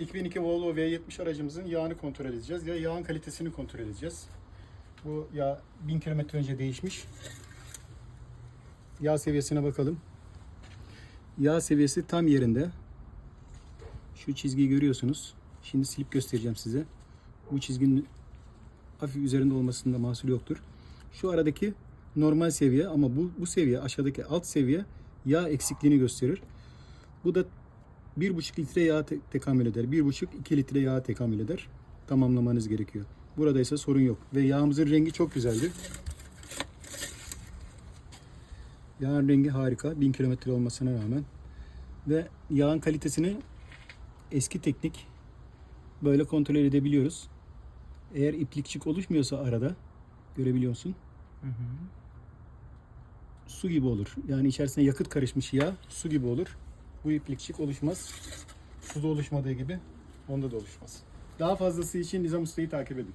2002 Volvo V70 aracımızın yağını kontrol edeceğiz. Ya yağın kalitesini kontrol edeceğiz. Bu yağ 1000 kilometre önce değişmiş. Yağ seviyesine bakalım. Yağ seviyesi tam yerinde. Şu çizgiyi görüyorsunuz. Şimdi silip göstereceğim size. Bu çizginin hafif üzerinde olmasında mahsur yoktur. Şu aradaki normal seviye ama bu, bu seviye aşağıdaki alt seviye yağ eksikliğini gösterir. Bu da 1,5 litre yağ te- tekamül eder. 1,5-2 litre yağ tekamül eder. Tamamlamanız gerekiyor. Burada ise sorun yok. Ve yağımızın rengi çok güzeldi. Yağın rengi harika. 1000 kilometre olmasına rağmen. Ve yağın kalitesini eski teknik böyle kontrol edebiliyoruz. Eğer iplikçik oluşmuyorsa arada görebiliyorsun. Su gibi olur. Yani içerisine yakıt karışmış yağ su gibi olur. Bu iplikçik oluşmaz. Suda oluşmadığı gibi onda da oluşmaz. Daha fazlası için Nizam Usta'yı takip edin.